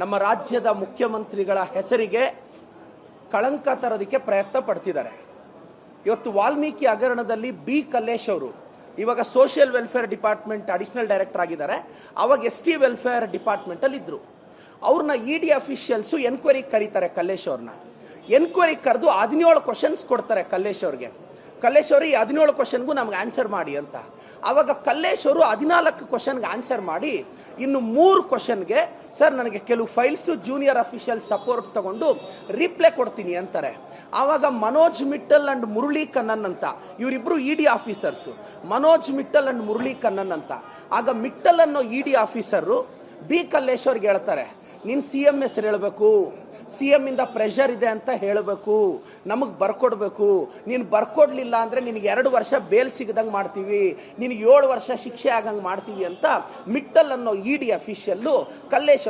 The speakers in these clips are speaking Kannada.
ನಮ್ಮ ರಾಜ್ಯದ ಮುಖ್ಯಮಂತ್ರಿಗಳ ಹೆಸರಿಗೆ ಕಳಂಕ ತರೋದಕ್ಕೆ ಪ್ರಯತ್ನ ಪಡ್ತಿದ್ದಾರೆ. ಇವತ್ತು ವಾಲ್ಮೀಕಿ ಹಗರಣದಲ್ಲಿ ಬಿ ಕಲ್ಲೇಶ್ ಅವರು ಇವಾಗ social welfare department additional director ಆಗಿದ್ದಾರೆ. ಅವಾಗ ಎಸ್ ಟಿ ವೆಲ್ಫೇರ್ ಡಿಪಾರ್ಟ್ಮೆಂಟಲ್ಲಿ ಇದ್ದರು ಅವ್ರನ್ನ ಇ ಡಿ ಅಫಿಷಿಯಲ್ಸು ಎನ್ಕ್ವೈರಿಗೆ ಕರೀತಾರೆ ಕಲ್ಲೇಶ್ ಅವ್ರನ್ನ. ಎನ್ಕ್ವೈರಿಗೆ ಕರೆದು ಹದಿನೇಳು ಕ್ವಶನ್ಸ್ ಕೊಡ್ತಾರೆ ಕಲ್ಲೇಶ್ ಅವ್ರಿಗೆ. ಕಲ್ಲೇಶ್ ಅವರು ಈ ಹದಿನೇಳು ಕ್ವಶನ್ಗೂ ನಮ್ಗೆ ಆನ್ಸರ್ ಮಾಡಿ ಅಂತ. ಆವಾಗ ಕಲ್ಲೇಶ್ವರು ಹದಿನಾಲ್ಕು ಕ್ವಶನ್ಗೆ ಆನ್ಸರ್ ಮಾಡಿ, ಇನ್ನು ಮೂರು ಕ್ವಶನ್ಗೆ ಸರ್, ನನಗೆ ಕೆಲವು ಫೈಲ್ಸು ಜೂನಿಯರ್ ಅಫಿಷಿಯಲ್ ಸಪೋರ್ಟ್ ತಗೊಂಡು ರಿಪ್ಲೈ ಕೊಡ್ತೀನಿ ಅಂತಾರೆ. ಆವಾಗ ಮನೋಜ್ ಮಿಟ್ಟಲ್ ಅಂಡ್ ಮುರಳಿ ಕನ್ನನ್ ಅಂತ ಇವರಿಬ್ಬರು E D officers Manoj Mittal and Murali Kannan ಅಂತ. ಆಗ ಮಿಟ್ಟಲ್ ಅನ್ನೋ ಇ ಡಿ ಆಫೀಸರು ಬಿ ಕಲ್ಲೇಶ್ವರ್ಗೆ ಹೇಳ್ತಾರೆ ನಿನ್ನ ಸಿ ಎಂ ಹೆಸರು ಹೇಳಬೇಕು? ಸಿ ಎಮ್ಮಿಂದ ಪ್ರೆಷರ್ ಇದೆ ಅಂತ ಹೇಳಬೇಕು. ನಮಗೆ ಬರ್ಕೊಡ್ಬೇಕು. ನೀನು ಬರ್ಕೊಡ್ಲಿಲ್ಲ ಅಂದರೆ ನಿನಗೆ ಎರಡು ವರ್ಷ ಬೇಲ್ ಸಿಗದಂಗೆ ಮಾಡ್ತೀವಿ. ನಿನಗೆ ಏಳು ವರ್ಷ ಶಿಕ್ಷೆ ಆಗಂಗೆ ಮಾಡ್ತೀವಿ ಅಂತ ಮಿಟ್ಟಲ್ ಅನ್ನೋ ಇ ಡಿ ಅಫಿಷಿಯಲ್ಲು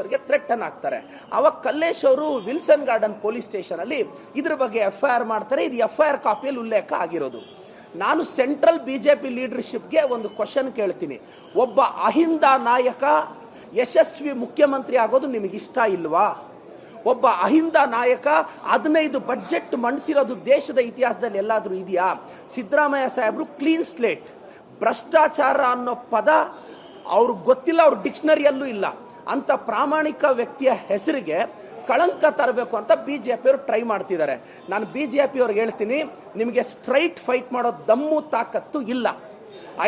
ಅವ್ರಿಗೆ ಥ್ರೆಟನ್ ಆಗ್ತಾರೆ. ಅವಾಗ ಕಲ್ಲೇಶ್ ಅವರು ವಿಲ್ಸನ್ ಗಾರ್ಡನ್ ಪೊಲೀಸ್ ಸ್ಟೇಷನಲ್ಲಿ ಇದ್ರ ಬಗ್ಗೆ ಎಫ್ ಐ ಆರ್ ಮಾಡ್ತಾರೆ. ಇದು ಎಫ್ ಐ ಆರ್ ಕಾಪಿಯಲ್ಲಿ ಉಲ್ಲೇಖ ಆಗಿರೋದು. ನಾನು ಸೆಂಟ್ರಲ್ ಬಿ ಜೆ ಪಿ ಲೀಡರ್ಶಿಪ್ಗೆ ಒಂದು ಕ್ವಶನ್ ಕೇಳ್ತೀನಿ. ಒಬ್ಬ ಅಹಿಂದ ನಾಯಕ, ಯಶಸ್ವಿ ಮುಖ್ಯಮಂತ್ರಿ ಆಗೋದು ನಿಮಗಿಷ್ಟ ಇಲ್ವಾ? ಒಬ್ಬ ಅಹಿಂದ ನಾಯಕ, ಹದಿನೈದು ಬಡ್ಜೆಟ್ ಮಂಡಿಸಿರೋದು ದೇಶದ ಇತಿಹಾಸದಲ್ಲಿ ಎಲ್ಲಾದರೂ ಇದೆಯಾ? ಸಿದ್ದರಾಮಯ್ಯ ಸಾಹೇಬರು ಕ್ಲೀನ್ ಸ್ಲೇಟ್ ಭ್ರಷ್ಟಾಚಾರ ಅನ್ನೋ ಪದ ಅವ್ರಿಗೆ ಗೊತ್ತಿಲ್ಲ, ಅವ್ರ ಡಿಕ್ಷನರಿಯಲ್ಲೂ ಇಲ್ಲ. ಅಂಥ ಪ್ರಾಮಾಣಿಕ ವ್ಯಕ್ತಿಯ ಹೆಸರಿಗೆ ಕಳಂಕ ತರಬೇಕು ಅಂತ ಬಿ ಜೆ ಪಿಯವರು ಟ್ರೈ ಮಾಡ್ತಿದ್ದಾರೆ. ನಾನು ಬಿ ಜೆ ಪಿಯವ್ರಿಗೆ ಹೇಳ್ತೀನಿ, ನಿಮಗೆ ಸ್ಟ್ರೈಟ್ ಫೈಟ್ ಮಾಡೋ ದಮ್ಮು ತಾಕತ್ತು ಇಲ್ಲ.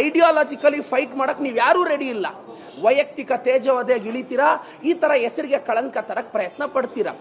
ಐಡಿಯಾಲಜಿಕಲಿ ಫೈಟ್ ಮಾಡೋಕ್ಕೆ ನೀವು ಯಾರೂ ರೆಡಿ ಇಲ್ಲ. ವೈಯಕ್ತಿಕ ತೇಜವದೆಗೆ ಇಳಿತೀರಾ? ಈ ಥರ ಹೆಸರಿಗೆ ಕಳಂಕ ತರಕ್ಕೆ ಪ್ರಯತ್ನ ಪಡ್ತೀರಾ?